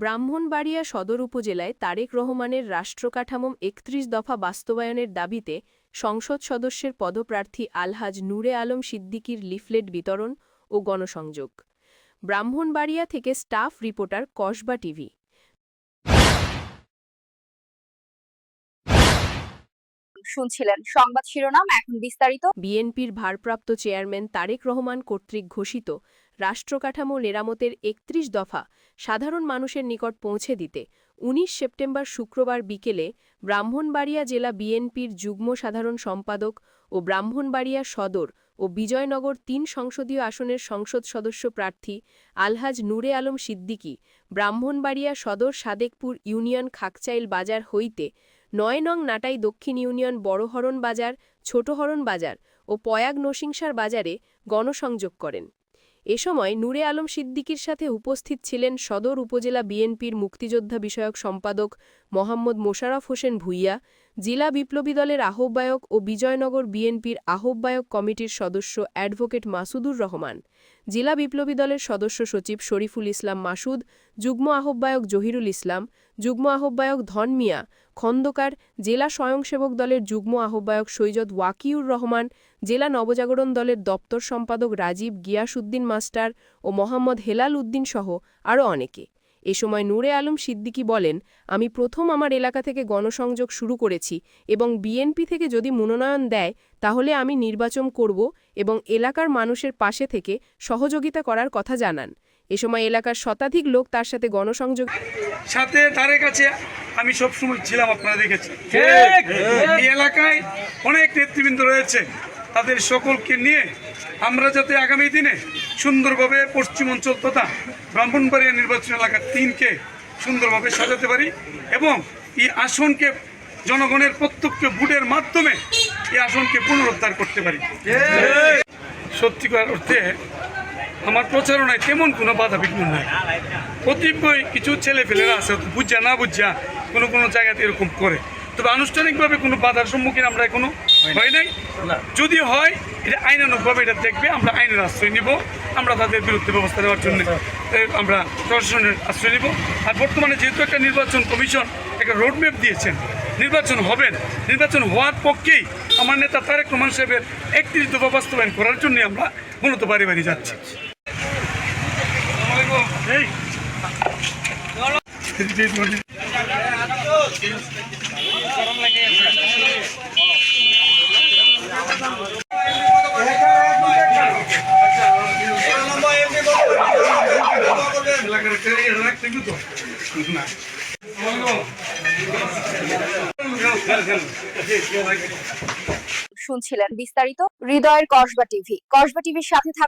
ব্রাহ্মণবাড়িয়া সদর উপজেলায় তারেক রহমানের রাষ্ট্রকাঠামো একত্রিশ দফা বাস্তবায়নের দাবিতে সংসদ সদস্যের পদপ্রার্থী আলহাজ নূরে আলম সিদ্দিকীর লিফলেট বিতরণ ও গণসংযোগ। ব্রাহ্মণবাড়িয়া থেকে স্টাফ রিপোর্টার কসবা টিভি। শুনছিলেন সংবাদ শিরোনাম এখন বিস্তারিত। বিএনপির ভারপ্রাপ্ত চেয়ারম্যান তারেক রহমান কর্তৃক ঘোষিত রাষ্ট্রকাঠামো মেরামতের একত্রিশ দফা সাধারণ মানুষের নিকট পৌঁছে দিতে ১৯ সেপ্টেম্বর শুক্রবার বিকেলে ব্রাহ্মণবাড়িয়া জেলা বিএনপির যুগ্ম সাধারণ সম্পাদক ও ব্রাহ্মণবাড়িয়া সদর ও বিজয়নগর তিন সংসদীয় আসনের সংসদ সদস্য প্রার্থী আলহাজ নূরে আলম সিদ্দিকী, ব্রাহ্মণবাড়িয়া সদর সাদেকপুর ইউনিয়ন খাকচাইল বাজার হইতে নয় নং নাটাই দক্ষিণ ইউনিয়ন বড়হরণ বাজার, ছোটহরণ বাজার ও পয়াগ নসিংসার বাজারে গণসংযোগ করেন। এ সময় নূরে আলম সিদ্দিকির সাথে উপস্থিত ছিলেন সদর উপজেলা বিএনপির মুক্তিযোদ্ধা বিষয়ক সম্পাদক মোহাম্মদ মোশারফ হোসেন ভুইয়া জেলা বিপ্লবী দলের আহ্বায়ক ও বিজয়নগর বিএনপির আহ্বায়ক কমিটির সদস্য অ্যাডভোকেট মাসুদুর রহমান, জেলা বিপ্লবী দলের সদস্য সচিব শরীফুল ইসলাম মাসুদ, যুগ্ম আহ্বায়ক জহিরুল ইসলাম, যুগ্ম আহ্বায়ক ধন মিয়া, খন্দকার, জেলা স্বয়ংসেবক দলের যুগ্ম আহ্বায়ক সৈয়দ ওয়াকিউর রহমান, জেলা নবজাগরণ দলের দপ্তর সম্পাদক রাজীব গিয়াসউদ্দিন মাস্টার ও মোহাম্মদ হেলাল উদ্দিন সহ আরও অনেকে। এ সময় নূরে আলম সিদ্দিকী বলেন আমি প্রথম আমার এলাকা থেকে গণসংযোগ শুরু করেছি এবং বিএনপি থেকে যদি মনোনয়ন দেয় তাহলে আমি নির্বাচন করব এবং এলাকার মানুষের পাশে থেকে সহযোগিতা করার কথা জানান। এ সময় এলাকার শতাধিক লোক তার সাথে গণসংযোগ সাথে ধারে কাছে আমি সবসময় ছিলাম আপনারা দেখেছি এই এলাকায় অনেক নেতৃবৃন্দ রয়েছে। তাদের সকলকে নিয়ে আমরা যাতে আগামী দিনে সুন্দরভাবে পশ্চিম অঞ্চল তথা ব্রাহ্মণবাড়িয়া নির্বাচন এলাকা তিনকে সুন্দরভাবে সাজাতে পারি এবং এই আসনকে জনগণের প্রত্যক্ষ ভোটের মাধ্যমে এই আসনকে পুনরুদ্ধার করতে পারি। সত্যিকার অর্থে আমার প্রচারণায় তেমন কোনো বাধা বিঘ্ন নাই। কতিপয় কিছু ছেলে ফেলেরা আছে বুঝা না বুঝা কোনো কোনো জায়গাতে এরকম করে। তবে আনুষ্ঠানিকভাবে কোনো বাধার সম্মুখীন আমরা এখনও হয় নাই? যদি হয় এটা আইনানুগভাবে এটা দেখবে আমরা আইনের আশ্রয় নিব আমরা তাদের বিরুদ্ধে ব্যবস্থা নেওয়ার জন্য আমরা প্রশাসনের আশ্রয় নিব। আর বর্তমানে যেহেতু একটা নির্বাচন কমিশন একটা রোডম্যাপ দিয়েছেন নির্বাচন হবেন নির্বাচন হওয়ার পক্ষেই আমার নেতা তারেক রহমান সাহেবের একত্রিশ দফা বাস্তবায়ন করার জন্য আমরা মূলত বাড়ি বাড়ি যাচ্ছি। এই এলাকার রাখতে তো না শুনছিলেন বিস্তারিত হৃদয়ের কসবা টিভি। কসবা টিভির সাথে থাকুন।